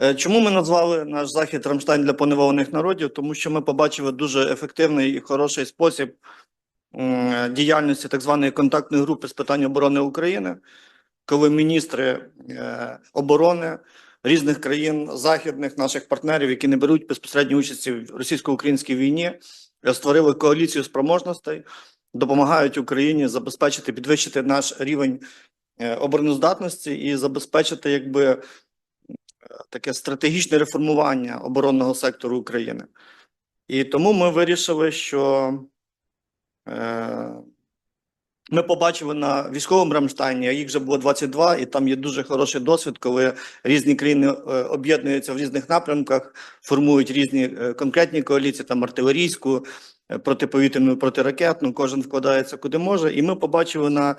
Е, Чому ми назвали наш захід Рамштайн для поневолених народів? Тому що ми побачили дуже ефективний і хороший спосіб діяльності так званої контактної групи з питань оборони України, коли міністри е, оборони різних країн західних наших партнерів, які не беруть безпосередньо участі в російсько-українській війні, створили коаліцію спроможностей, допомагають Україні забезпечити підвищити наш рівень е, обороноздатності і забезпечити якби таке стратегічне реформування оборонного сектору України. І тому ми вирішили, що е, ми побачили на військовому Рамштайні, а їх вже було 22, і там є дуже хороший досвід, коли різні країни е, об'єднуються в різних напрямках, формують різні е, конкретні коаліції, там артилерійську, е, протиповітряну, протиракетну, кожен вкладається куди може. І ми побачили на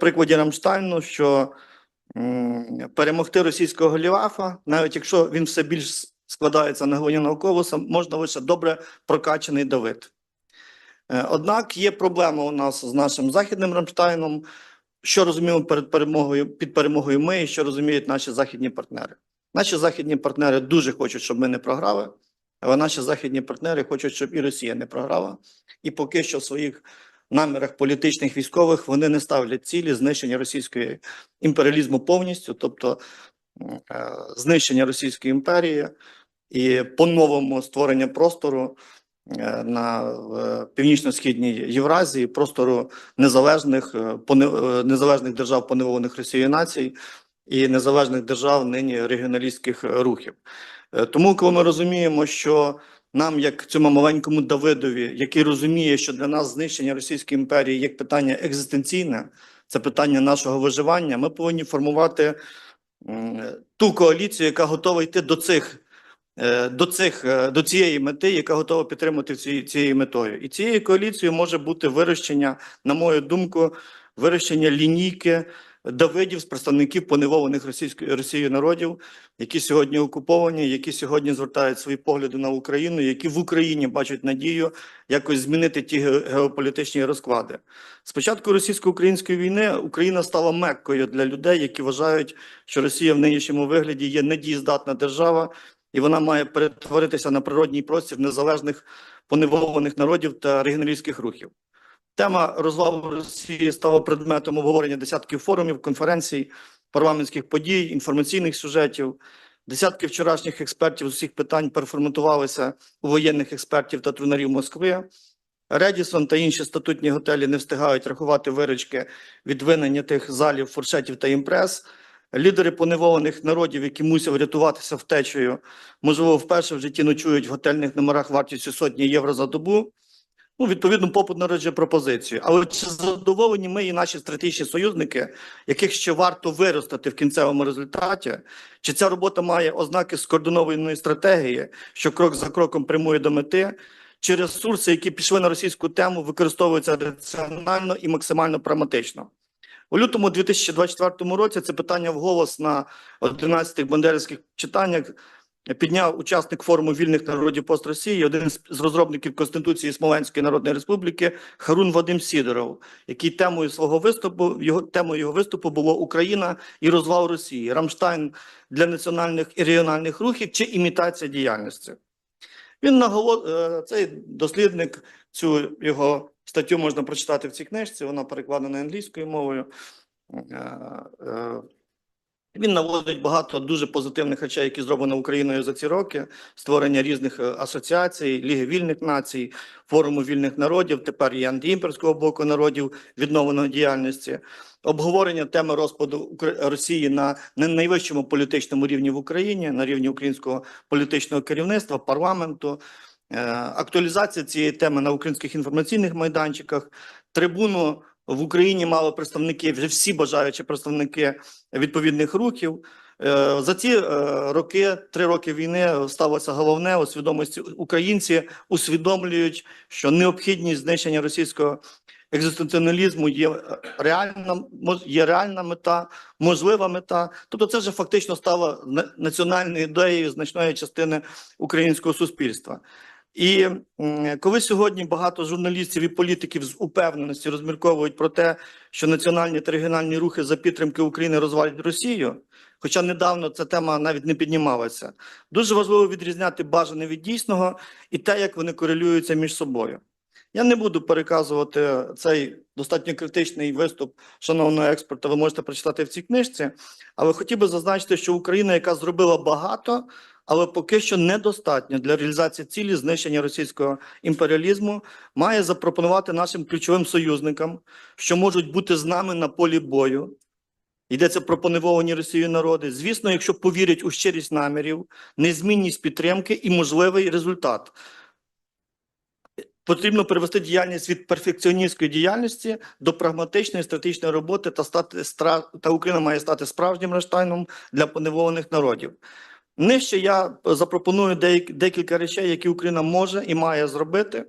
прикладі Рамштайну, що перемогти російського Голіафа, навіть якщо він все більш складається на глиняного колоса, можна лише добре прокачаний Давид. Е, Однак є проблема у нас з нашим західним Рамштайном, що розуміємо перед перемогою під перемогою ми і що розуміють наші західні партнери. Наші західні партнери дуже хочуть, щоб ми не програли, але наші західні партнери хочуть, щоб і Росія не програла. І поки що в своїх намірах політичних військових вони не ставлять цілі знищення російської імперіалізму повністю, тобто е, знищення Російської імперії і по-новому створення простору е, на північно-східній Євразії, простору незалежних е, незалежних держав поневолених Росією націй і незалежних держав нині регіоналістських рухів. Тому, коли ми розуміємо, що нам, як цьому маленькому Давидові, який розуміє, що для нас знищення Російської імперії є питання екзистенційне, це питання нашого виживання, ми повинні формувати ту коаліцію, яка готова йти до цих. е, До цих е, до цієї мети, яка готова підтримати ці, цією метою, і цією коаліцією може бути вирощення, на мою думку, вирощення лінійки Давидів з представників поневолених російською Росією народів, які сьогодні окуповані, які сьогодні звертають свої погляди на Україну, які в Україні бачать надію якось змінити ті ге- геополітичні розклади. Спочатку російсько-української війни Україна стала меккою для людей, які вважають, що Росія в нинішньому вигляді є недієздатна держава, і вона має перетворитися на природній простір незалежних поневолених народів та регіоналістських рухів. Тема розвалу Росії стала предметом обговорення десятків форумів, конференцій, парламентських подій, інформаційних сюжетів. Десятки вчорашніх експертів з усіх питань переформатувалися у воєнних експертів та трунарів Москви. Редісон та інші статутні готелі не встигають рахувати виручки від винення тих залів, фуршетів та імпрес. Лідери поневолених народів, які мусять рятуватися втечею, можливо, вперше в житті ночують в готельних номерах вартістю сотні євро за добу. Ну, відповідно, попит народжує пропозицію. Але чи задоволені ми і наші стратегічні союзники, яких ще варто виростити в кінцевому результаті? Чи ця робота має ознаки скоординованої стратегії, що крок за кроком прямує до мети? Чи ресурси, які пішли на російську тему, використовуються раціонально і максимально прагматично? У лютому 2024 році це питання вголос на 11-х бандерівських читаннях підняв учасник форуму вільних народів пост Росії, один з розробників Конституції Смоленської Народної Республіки Харун Вадим Сідоров, який темою свого виступу його темою його виступу було Україна і розвал Росії, Рамштайн для національних і регіональних рухів чи імітація діяльності. Він наголо... е, цей дослідник, цю його статтю можна прочитати в цій книжці, вона перекладена англійською мовою. Він наводить багато дуже позитивних речей, які зроблено Україною за ці роки: створення різних е, асоціацій, Ліги вільних націй, форуму вільних народів, тепер і антиімперського блоку народів відновленої діяльності, обговорення теми розпаду Росії на найвищому політичному рівні в Україні, на рівні українського політичного керівництва, парламенту. е, Актуалізація цієї теми на українських інформаційних майданчиках, трибуну в Україні мали представники, вже всі бажаючі представники відповідних рухів. Е, За ці е, роки, три роки війни, сталося головне у свідомості українці усвідомлюють, що необхідність знищення російського екзистенціоналізму є реальна, є реальна мета, можлива мета. Тобто, це вже фактично стало на- національною ідеєю значної частини українського суспільства. І коли сьогодні багато журналістів і політиків з упевненості розмірковують про те, що національні та регіональні рухи за підтримки України розвалять Росію, хоча недавно ця тема навіть не піднімалася. Дуже важливо відрізняти бажане від дійсного і те, як вони корелюються між собою. Я не буду переказувати цей достатньо критичний виступ шановного експерта. Ви можете прочитати в цій книжці. Але хотів би зазначити, що Україна, яка зробила багато, але поки що недостатньо для реалізації цілі знищення російського імперіалізму, має запропонувати нашим ключовим союзникам, що можуть бути з нами на полі бою. Йдеться про поневолені Росією народи. Звісно, якщо повірять у щирість намірів, незмінність підтримки і можливий результат. Потрібно перевести діяльність від перфекціоністської діяльності до прагматичної стратегічної роботи та стати та Україна має стати справжнім Рештайном для поневолених народів. Нижче я запропоную декілька речей, які Україна може і має зробити.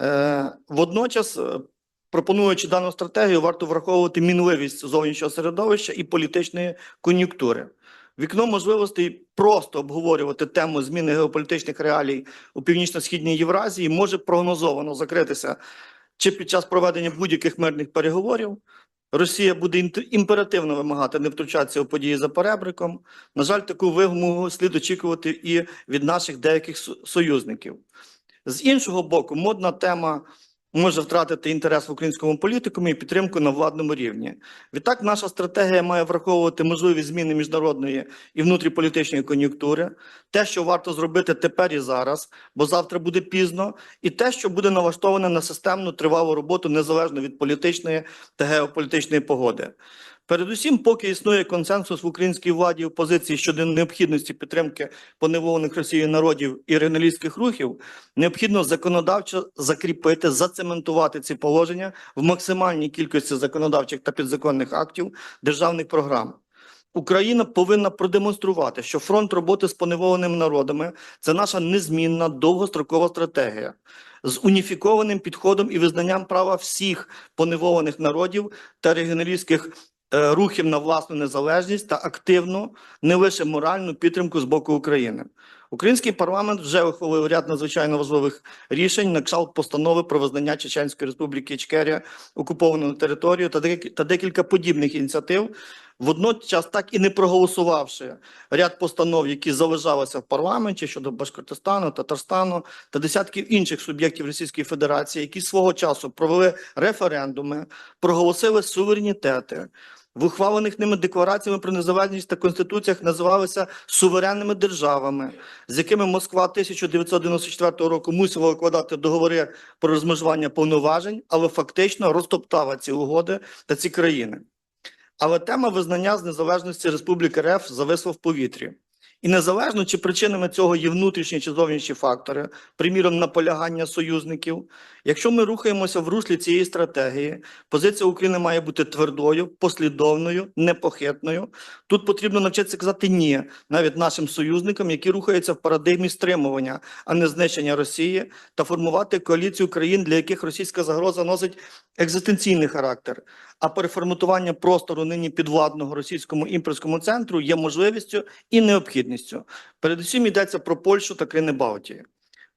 Е, водночас, е, пропонуючи дану стратегію, варто враховувати мінливість зовнішнього середовища і політичної кон'юнктури. Вікно можливостей просто обговорювати тему зміни геополітичних реалій у північно-східній Євразії може прогнозовано закритися чи під час проведення будь-яких мирних переговорів. Росія буде імперативно вимагати не втручатися у події за перебриком. На жаль, таку вимогу слід очікувати і від наших деяких союзників. З іншого боку, модна тема може втратити інтерес в українському політикумі і підтримку на владному рівні. Відтак, наша стратегія має враховувати можливі зміни міжнародної і внутріполітичної кон'юнктури, те, що варто зробити тепер і зараз, бо завтра буде пізно, і те, що буде налаштоване на системну тривалу роботу незалежно від політичної та геополітичної погоди. Передусім, поки існує консенсус в українській владі у позиції щодо необхідності підтримки поневолених Росією народів і регіоналістських рухів, необхідно законодавчо закріпити, зацементувати ці положення в максимальній кількості законодавчих та підзаконних актів державних програм. Україна повинна продемонструвати, що фронт роботи з поневоленими народами це наша незмінна довгострокова стратегія з уніфікованим підходом і визнанням права всіх поневолених народів та регіоналістських рухів на власну незалежність та активну, не лише моральну підтримку з боку України. Український парламент вже ухвалив ряд надзвичайно важливих рішень на кшталт постанови про визнання Чеченської Республіки Ічкерія окупованою територією та декілька подібних ініціатив, водночас так і не проголосувавши ряд постанов, які залежалися в парламенті щодо Башкортостану, Татарстану та десятків інших суб'єктів Російської Федерації, які свого часу провели референдуми, проголосили суверенітети. В ухвалених ними деклараціями про незалежність та конституціях називалися суверенними державами, з якими Москва 1994 року мусила укладати договори про розмежування повноважень, але фактично розтоптала ці угоди та ці країни. Але тема визнання з незалежності Республіки РФ зависла в повітрі. І незалежно чи причинами цього є внутрішні чи зовнішні фактори, приміром наполягання союзників, якщо ми рухаємося в руслі цієї стратегії, позиція України має бути твердою, послідовною, непохитною. Тут потрібно навчитися казати ні навіть нашим союзникам, які рухаються в парадигмі стримування, а не знищення Росії, та формувати коаліцію країн, для яких російська загроза носить екзистенційний характер. А переформатування простору нині підвладного російському імперському центру є можливістю і необхідністю. Передусім йдеться про Польщу та країни Балтії.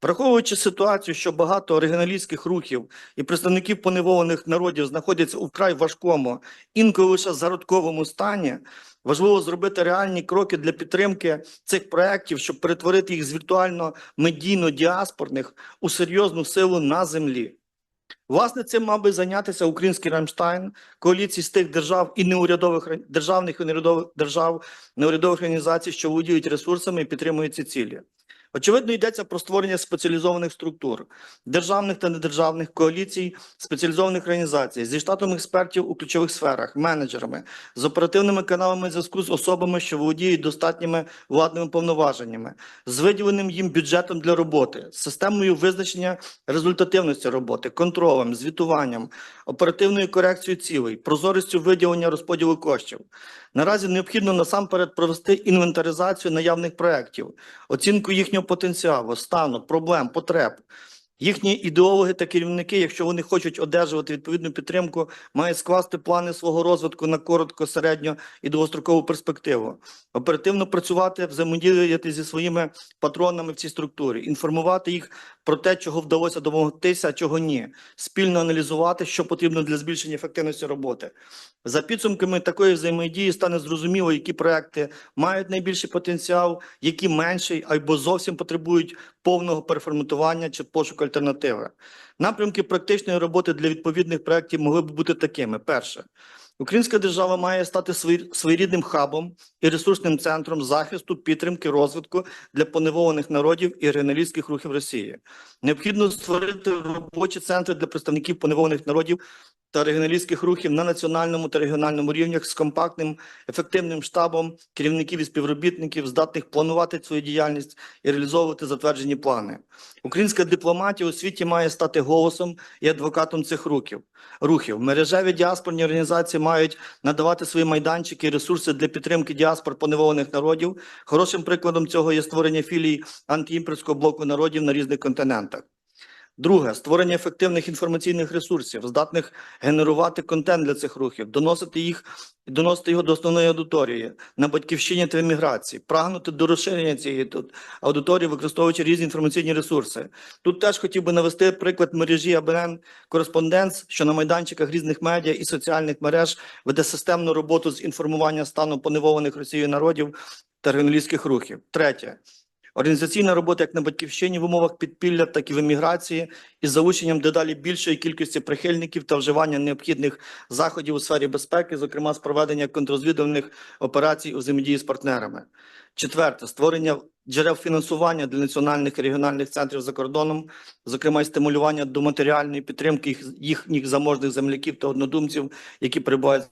Враховуючи ситуацію, що багато регіоналістських рухів і представників поневолених народів знаходяться у вкрай важкому, інколи лише зародковому стані, важливо зробити реальні кроки для підтримки цих проєктів, щоб перетворити їх з віртуально медійно-діаспорних у серйозну силу на землі. Власне, цим мав би зайнятися український Рамштайн, коаліції з тих держав і неурядових державних і неурядових держав, неурядових організацій, що володіють ресурсами і підтримують ці цілі. Очевидно, йдеться про створення спеціалізованих структур, державних та недержавних коаліцій, спеціалізованих організацій зі штатом експертів у ключових сферах, менеджерами, з оперативними каналами зв'язку з особами, що володіють достатніми владними повноваженнями, з виділеним їм бюджетом для роботи, системою визначення результативності роботи, контролем, звітуванням, оперативною корекцією цілей, прозорістю виділення розподілу коштів. Наразі необхідно насамперед провести інвентаризацію наявних проєктів, оцінку їхнього потенціалу, стану, проблем, потреб. Їхні ідеологи та керівники, якщо вони хочуть одержувати відповідну підтримку, мають скласти плани свого розвитку на коротко, середньо і довгострокову перспективу, оперативно працювати, взаємодіяти зі своїми патронами в цій структурі, інформувати їх про те, чого вдалося домогтися, а чого ні, спільно аналізувати, що потрібно для збільшення ефективності роботи. За підсумками такої взаємодії стане зрозуміло, які проекти мають найбільший потенціал, які менший або зовсім потребують повного переформатування чи пошуку альтернативи. Напрямки практичної роботи для відповідних проєктів могли б бути такими: перше. Українська держава має стати своєрідним хабом і ресурсним центром захисту, підтримки, розвитку для поневолених народів і регіоналістських рухів Росії. Необхідно створити робочі центри для представників поневолених народів та регіоналістських рухів на національному та регіональному рівнях з компактним, ефективним штабом керівників і співробітників, здатних планувати свою діяльність і реалізовувати затверджені плани. Українська дипломатія у світі має стати голосом і адвокатом цих рухів. Рухів мережеві діаспорні організації мають надавати свої майданчики і ресурси для підтримки діаспор поневолених народів. Хорошим прикладом цього є створення філій антиімперського блоку народів на різних континентах. Друге створення ефективних інформаційних ресурсів, здатних генерувати контент для цих рухів, доносити їх, доносити його до основної аудиторії на батьківщині та еміграції, прагнути до розширення цієї тут аудиторії, використовуючи різні інформаційні ресурси. Тут теж хотів би навести приклад мережі АБН Кореспонденс, що на майданчиках різних медіа і соціальних мереж веде системну роботу з інформування стану поневолених Росією народів та регіоналістських рухів. Третє. Організаційна робота як на батьківщині в умовах підпілля, так і в еміграції із залученням дедалі більшої кількості прихильників та вживання необхідних заходів у сфері безпеки, зокрема з проведення контррозвідувальних операцій у взаємодії з партнерами. Четверте створення джерел фінансування для національних і регіональних центрів за кордоном, зокрема й стимулювання до матеріальної підтримки їхніх заможних земляків та однодумців, які перебувають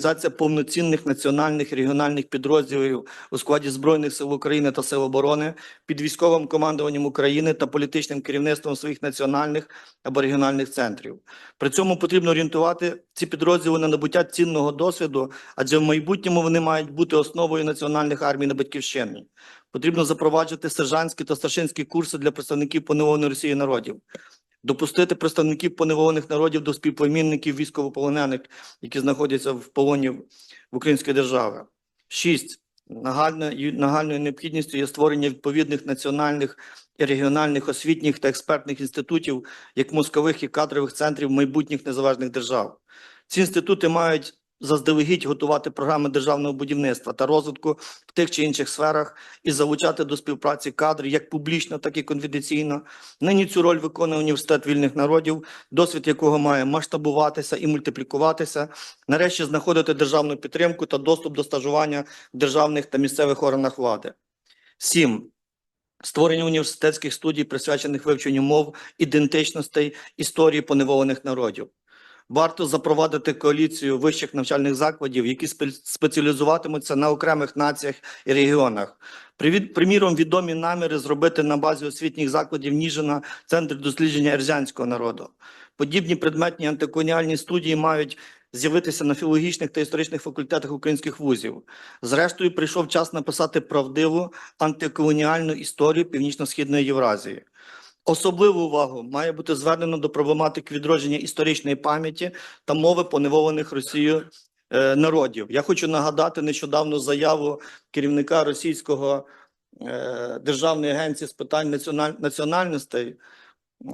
Організація повноцінних національних регіональних підрозділів у складі Збройних сил України та Сил оборони під військовим командуванням України та політичним керівництвом своїх національних або регіональних центрів. При цьому потрібно орієнтувати ці підрозділи на набуття цінного досвіду, адже в майбутньому вони мають бути основою національних армій на батьківщині. Потрібно запроваджувати сержантські та старшинські курси для представників поневоленої Росії народів допустити представників поневолених народів до співплемінників військовополонених, які знаходяться в полоні в української держави. Шість. Нагальною, нагальною необхідністю є створення відповідних національних і регіональних освітніх та експертних інститутів, як мозкових і кадрових центрів майбутніх незалежних держав. Ці інститути мають заздалегідь готувати програми державного будівництва та розвитку в тих чи інших сферах і залучати до співпраці кадри як публічно, так і конфіденційно. Нині цю роль виконує університет вільних народів, досвід якого має масштабуватися і мультиплікуватися. Нарешті знаходити державну підтримку та доступ до стажування в державних та місцевих органах влади. Сім. Створення університетських студій, присвячених вивченню мов, ідентичностей, історії поневолених народів. Варто запровадити коаліцію вищих навчальних закладів, які спеціалізуватимуться на окремих націях і регіонах. Приміром, відомі наміри зробити на базі освітніх закладів Ніжина центр дослідження ерзянського народу. Подібні предметні антиколоніальні студії мають з'явитися на філологічних та історичних факультетах українських вузів. Зрештою, прийшов час написати правдиву антиколоніальну історію Північно-східної Євразії. Особливу увагу має бути звернено до проблематики відродження історичної пам'яті та мови поневолених Росією е, народів. Я хочу нагадати нещодавну заяву керівника російського е, державної агенції з питань національ... національностей,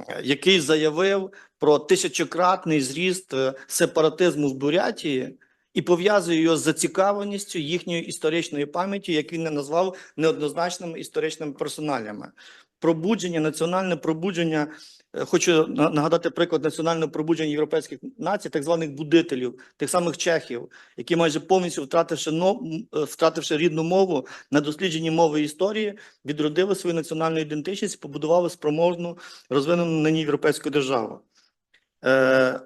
е, який заявив про тисячократний зріст сепаратизму в Бурятії і пов'язує його з зацікавленістю їхньої історичної пам'яті, як він не назвав неоднозначними історичними персоналями пробудження, національне пробудження. е, Хочу нагадати приклад національного пробудження європейських націй, так званих будителів, тих самих чехів, які майже повністю втративши е, втративши рідну мову на дослідженні мови історії, відродили свою національну ідентичність, побудували спроможну розвинену нині європейську державу. Е,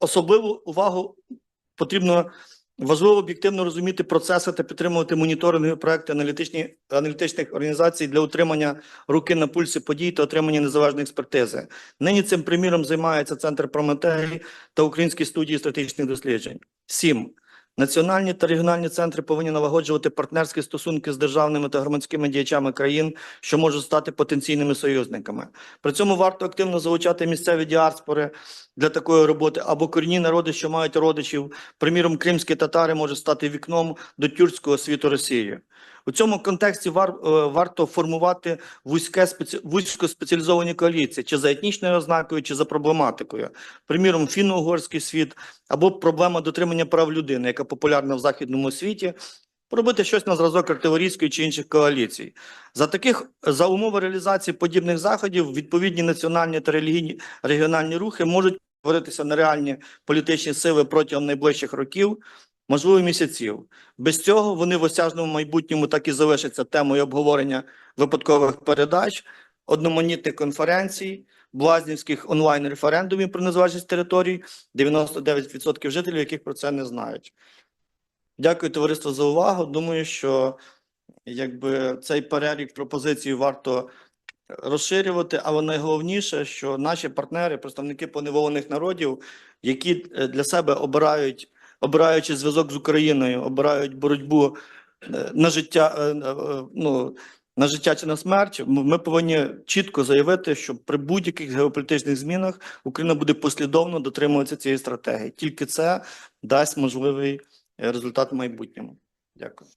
особливу увагу потрібно Важливо об'єктивно розуміти процеси та підтримувати моніторингові проекти аналітичні, аналітичних організацій для утримання руки на пульсі подій та отримання незалежної експертизи. Нині цим приміром займається Центр прометеї та Українські студії стратегічних досліджень. Сім. Національні та регіональні центри повинні налагоджувати партнерські стосунки з державними та громадськими діячами країн, що можуть стати потенційними союзниками. При цьому варто активно залучати місцеві діаспори для такої роботи або корінні народи, що мають родичів. Приміром, кримські татари можуть стати вікном до тюркського світу Росії. У цьому контексті вар, е, варто формувати вузьке спеці... вузькоспеціалізовані коаліції чи за етнічною ознакою, чи за проблематикою. Приміром, фінно-угорський світ або проблема дотримання прав людини, яка популярна в західному світі. Робити щось на зразок артилерійської чи інших коаліцій. За таких за умови реалізації подібних заходів відповідні національні та релігійні регіональні рухи можуть перетворитися на реальні політичні сили протягом найближчих років, можливо, місяців. Без цього вони в осяжному майбутньому так і залишаться темою обговорення випадкових передач, одноманітних конференцій, блазнівських онлайн-референдумів про незалежність територій, 99% жителів, яких про це не знають. Дякую, товариство, за увагу. Думаю, що якби цей перелік пропозицій варто розширювати, але найголовніше, що наші партнери, представники поневолених народів, які е, для себе обирають, обираючи зв'язок з Україною, обирають боротьбу е, на життя, е, е, ну, на життя чи на смерть, ми повинні чітко заявити, що при будь-яких геополітичних змінах Україна буде послідовно дотримуватися цієї стратегії. Тільки це дасть можливий результат в майбутньому. Дякую.